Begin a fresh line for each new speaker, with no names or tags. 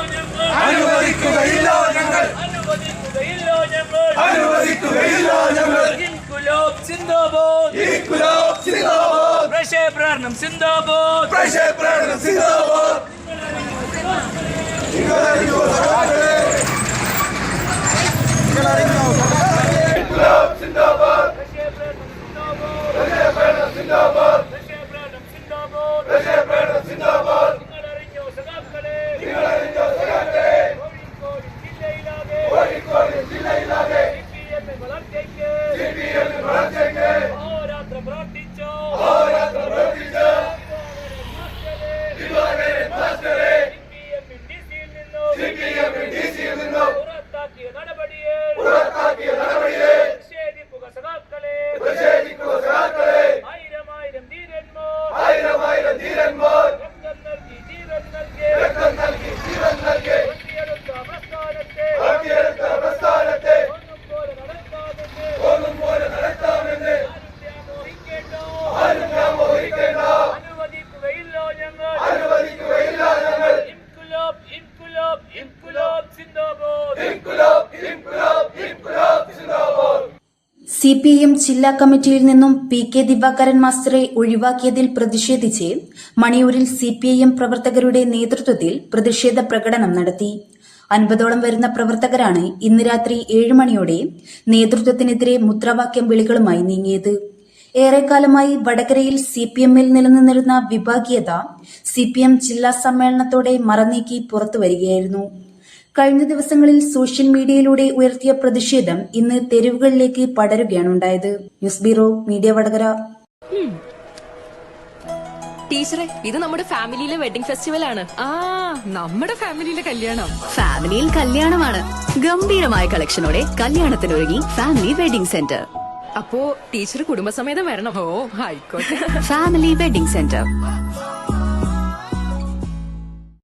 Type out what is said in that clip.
അനുവദിക്കുകയില്ല ഞങ്ങൾ.
അനുവദിക്കുകയില്ല ഞങ്ങൾ.
അനുവദിക്കുകയില്ല ഞങ്ങൾ.
ഇൻകുലാബ് സിന്ദാബാദ്. ഇൻകുലാബ് സിന്ദാബാദ്.
പ്രക്ഷേപണം സിന്ദാബാദ്. പ്രക്ഷേപണം സിന്ദാബാദ്.
സി പി എം ജില്ലാ കമ്മിറ്റിയിൽ നിന്നും പി കെ ദിവാകരൻ മാസ്റ്ററെ ഒഴിവാക്കിയതിൽ പ്രതിഷേധിച്ച് മണിയൂരിൽ സി പി ഐ എം പ്രവർത്തകരുടെ നേതൃത്വത്തിൽ പ്രതിഷേധ പ്രകടനം നടത്തി. അൻപതോളം വരുന്ന പ്രവർത്തകരാണ് ഇന്ന് രാത്രി ഏഴ് മണിയോടെ നേതൃത്വത്തിനെതിരെ മുദ്രാവാക്യം വിളികളുമായി നീങ്ങിയത്. ഏറെക്കാലമായി വടകരയിൽ സി പി എമ്മിൽ നിലനിന്നിരുന്ന വിഭാഗീയത സി പി എം ജില്ലാ സമ്മേളനത്തോടെ മറനീക്കി പുറത്തുവരികയായിരുന്നു. കഴിഞ്ഞ ദിവസങ്ങളിൽ സോഷ്യൽ മീഡിയയിലൂടെ ഉയർത്തിയ പ്രതിഷേധം ഇന്ന് തെരുവുകളിലേക്ക് പടരുകയാണ് ഉണ്ടായത്. News bureau media Vadakara.
ടീച്ചറെ ഇത് നമ്മുടെ ഫാമിലിയിലെ വെഡിംഗ് ഫെസ്റ്റിവൽ ആണ്.
ആ നമ്മുടെ ഫാമിലിയിലെ കല്യാണം.
ഫാമിലിയിൽ കല്യാണമാണ്. ഗംഭീരമായ കളക്ഷനോടെ കല്യാണത്തിന് ഒരുങ്ങി ഫാമിലി വെഡിംഗ് സെന്റർ.
അപ്പോ ടീച്ചർ കുടുംബസമേതം വരണം.
ഓ ആയിക്കോട്ടെ.
Family wedding centre.